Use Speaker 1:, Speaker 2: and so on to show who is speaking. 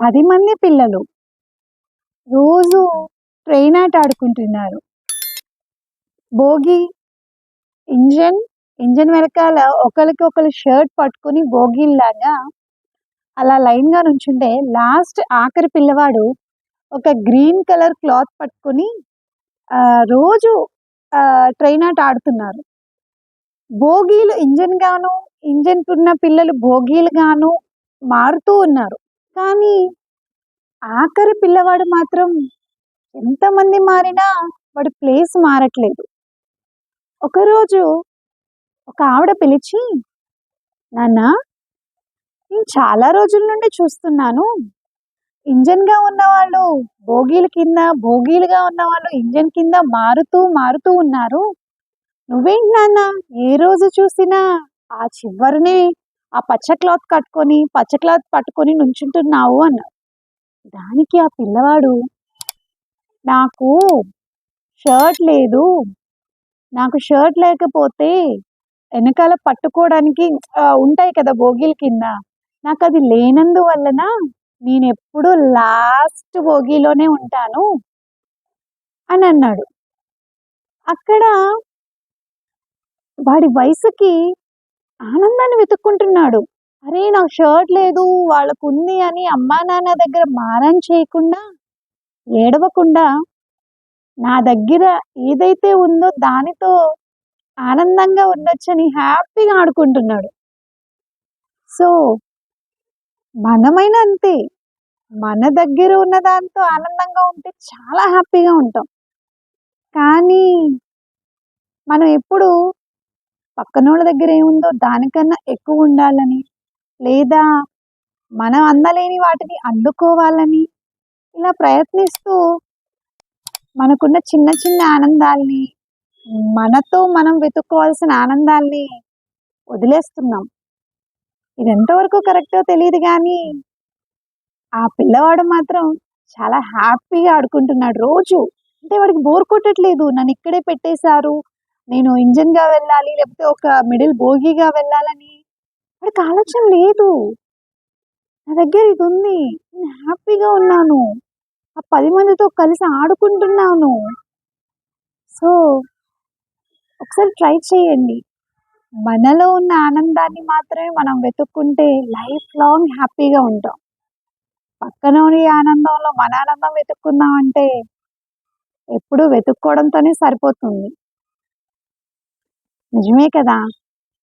Speaker 1: పది మంది పిల్లలు. రోజు ట్రైన్ ఆట ఆడుకుంటున్నారు. భోగి ఇంజన్ ఇంజన్ వెనకాల ఒకరికి ఒకరు షర్ట్ పట్టుకుని భోగిలాగా అలా లైన్గా నుంచుంటే లాస్ట్ ఆఖరి పిల్లవాడు ఒక గ్రీన్ కలర్ క్లాత్ పట్టుకుని ఆ, రోజు ఆ, ట్రైన్ ఆట ఆడుతున్నారు. భోగీలు ఇంజన్ గాను ఇంజన్ ఉన్న పిల్లలు భోగీలు గాను మారుతూ ఉన్నారు. కానీ ఆఖరి పిల్లవాడు మాత్రం ఎంతమంది మారినా వాడి ప్లేస్ మారట్లేదు. ఒకరోజు ఒక ఆవిడ పిలిచి నాన్న నేను చాలా రోజుల నుండి చూస్తున్నాను. ఇంజన్గా ఉన్నవాళ్ళు ఉన్న వాళ్ళు భోగీల కింద భోగీలుగా ఉన్నవాళ్ళు ఇంజన్ కింద మారుతూ మారుతూ ఉన్నారు. నువ్వేంటి నాన్న? ఏ రోజు చూసినా ఆ చివరిని ఆ పచ్చ క్లాత్ కట్టుకొని పచ్చ క్లాత్ పట్టుకొని నుంచుంటున్నావు అన్నాడు దానికి ఆ పిల్లవాడు నాకు షర్ట్ లేదు. నాకు షర్ట్ లేకపోతే వెనకాల పట్టుకోవడానికి ఉంటాయి కదా భోగిల కింద. నాకు అది లేనందువలన నేను ఎప్పుడు లాస్ట్ భోగిలోనే ఉంటాను అని అన్నాడు. అక్కడ వాడి వయసుకి ఆనందాన్ని వెతుక్కుంటున్నాడు. అరే నాకు షర్ట్ లేదు వాళ్ళకు ఉంది అని అమ్మా నాన్న దగ్గర మారం చేయకుండా ఏడవకుండా నా దగ్గర ఏదైతే ఉందో దానితో ఆనందంగా ఉండొచ్చని హ్యాపీగా ఆడుకుంటున్నాడు. సో మనమైన అంతే. మన దగ్గర ఉన్న దాంతో ఆనందంగా ఉంటే చాలా హ్యాపీగా ఉంటాం. కానీ మనం ఎప్పుడు పక్కనోళ్ళ దగ్గర ఏముందో దానికన్నా ఎక్కువ ఉండాలని లేదా మనం అందలేని వాటిని అందుకోవాలని ఇలా ప్రయత్నిస్తూ మనకున్న చిన్న చిన్న ఆనందాల్ని మనతో మనం వెతుక్కోవాల్సిన ఆనందాల్ని వదిలేస్తున్నాం. ఇది ఎంతవరకు కరెక్టో తెలియదు కానీ ఆ పిల్లవాడు మాత్రం చాలా హ్యాపీగా ఆడుకుంటున్నాడు రోజు. అంటే వాడికి బోర్ కొట్టట్లేదు. నన్ను ఇక్కడే పెట్టేశారు. నేను ఇంజన్గా వెళ్ళాలి లేకపోతే ఒక మిడిల్ బోగిగా వెళ్ళాలని వాడికి ఆలోచన లేదు. నా దగ్గర ఇది ఉంది. నేను హ్యాపీగా ఉన్నాను. ఆ పది మందితో కలిసి ఆడుకుంటున్నాను. సో ఒకసారి ట్రై చేయండి. మనలో ఉన్న ఆనందాన్ని మాత్రమే మనం వెతుక్కుంటే లైఫ్ లాంగ్ హ్యాపీగా ఉంటాం. పక్కనోని ఆనందంలో మన ఆనందం వెతుక్కున్నాం అంటే ఎప్పుడు వెతుక్కోవడంతోనే సరిపోతుంది. నిజమే కదా?